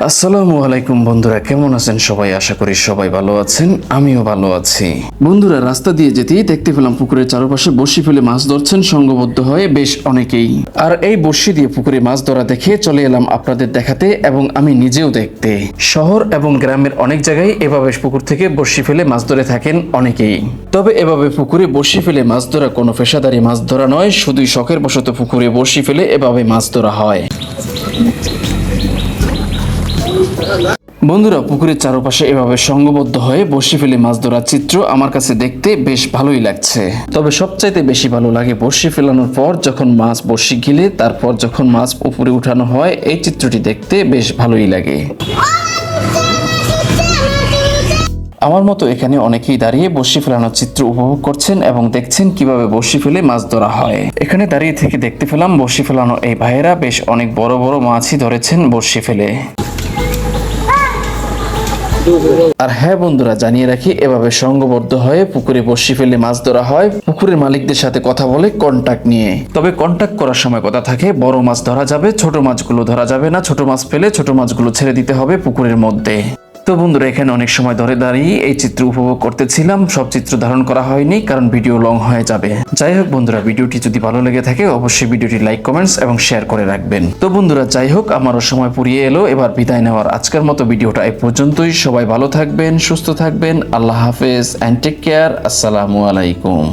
আসসালামু আলাইকুম বন্ধুরা, কেমন আছেন সবাই? আশা করি সবাই ভালো আছেন, আমিও ভালো আছি। বন্ধুরা, রাস্তা দিয়ে যেতেই দেখতে পেলাম পুকুরের চারপাশে বসি ফেলে মাছ ধরছেন সংঘবদ্ধ হয়ে বেশ অনেকেই। আর এই বসি দিয়ে পুকুরে মাছ ধরা দেখে চলে এলাম আপনাদের দেখাতে এবং আমি নিজেও দেখতে। শহর এবং গ্রামের অনেক জায়গায় এভাবে পুকুর থেকে বসি ফেলে মাছ ধরে থাকেন অনেকেই। তবে এভাবে পুকুরে বসি ফেলে মাছ ধরা কোনো পেশাদারি মাছ ধরা নয়, শুধুই শখের বশত পুকুরে বসি ফেলে এভাবে মাছ ধরা হয়। বন্ধুরা, পুকুরের চারপাশে এভাবে সংঘবদ্ধ হয়ে বসি ফেলে মাছ ধরার চিত্র আমার কাছে দেখতে বেশ ভালোই লাগছে। তবে সবচাইতে বেশি ভালো লাগে বসি ফেলানোর পর যখন মাছ বসি গিলে, তারপর যখন মাছ উপরে উঠানো হয়, এই চিত্রটি দেখতে বেশ ভালোই লাগে। আমার মতো এখানে অনেকেই দাঁড়িয়ে বসি ফেলানোর চিত্র উপভোগ করছেন এবং দেখছেন কীভাবে বসি ফেলে মাছ ধরা হয়। এখানে দাঁড়িয়ে থেকে দেখতে পেলাম, বসি ফেলানো এই ভাইয়েরা বেশ অনেক বড় বড় মাছই ধরেছেন বসি ফেলে। আর হ্যাঁ বন্ধুরা, জানিয়ে রাখি, এভাবে সংঘবদ্ধ হয়ে পুকুরে বসি ফেলে মাছ ধরা হয়। পুকুরের মালিকদের সাথে কথা বলে কন্ট্যাক্ট নিয়ে। তবে কন্ট্যাক্ট করার সময় কথা থাকে, বড় মাছ ধরা যাবে, ছোট মাছগুলো ধরা যাবে না, ছোট মাছ ফেলে ছোট মাছগুলো ছেড়ে দিতে হবে পুকুরের মধ্যে। তো বন্ধুরা, এখানে অনেক সময় ধরে দাঁড়িয়ে এই চিত্র উপভোগ করতেছিলাম। সব চিত্র ধারণ করা হয়নি, কারণ ভিডিও লং হয়ে যাবে। যাই হোক বন্ধুরা, ভিডিওটি যদি ভালো লেগে থাকে, অবশ্যই ভিডিওটি লাইক, কমেন্টস এবং শেয়ার করে রাখবেন। তো বন্ধুরা, যাই হোক, আমারও সময় পুরিয়ে এলো। এবার বিদায় নেওয়ার আজকের মতো ভিডিওটা এই পর্যন্তই। সবাই ভালো থাকবেন, সুস্থ থাকবেন। আল্লাহ হাফেজ অ্যান্ড টেক কেয়ার আসসালামু আলাইকুম।